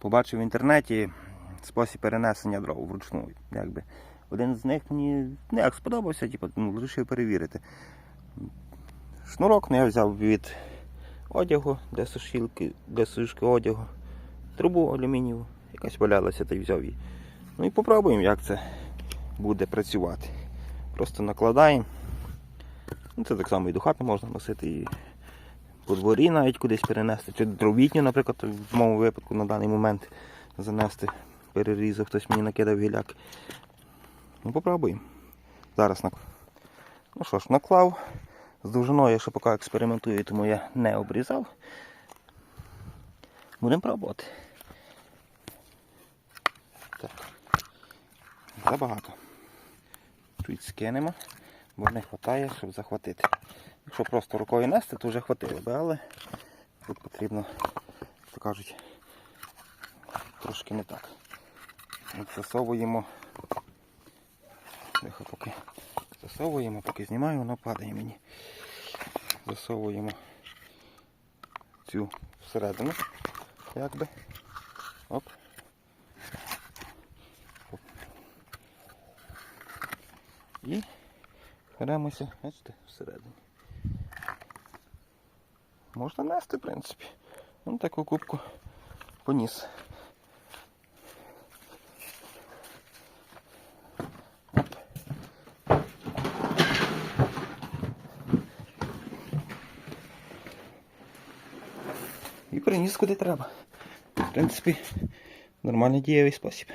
побачив в інтернеті спосіб перенесення дров вручну. Якби. Один з них мені не як сподобався, типу, ну, вирішив перевірити. Шнурок ну, я взяв від одягу, для сушилки, для сушки одягу, трубу алюмінієву, якась валялася, та й взяв її. Ну і попробуємо, як це буде працювати. Просто накладаємо. Ну, це так само і до хати можна носити, і дворі навіть кудись перенести. Чи дровітню, наприклад, в моєму випадку на даний момент занести. Перерізав, хтось мені накидав гіляк. Ну, попробуємо. Зараз нак... Ну що ж, наклав. З довжиною, я ще поки експериментую, тому я не обрізав. Будемо пробувати. Так. Забагато. Чуть скинемо, бо не вистачає, щоб захватити. Якщо просто рукою нести, то вже хватило би, але тут потрібно, як кажуть, трошки не так. Засовуємо. Тихо поки засовуємо, поки знімаю, воно падає мені. Засовуємо цю всередину. Якби. Оп. Оп. І беремося, бачите, всередині. Можна нести, в принципі. Ну, таку кубку поніс. І приніс куди треба. В принципі, нормальний дієвий спосіб.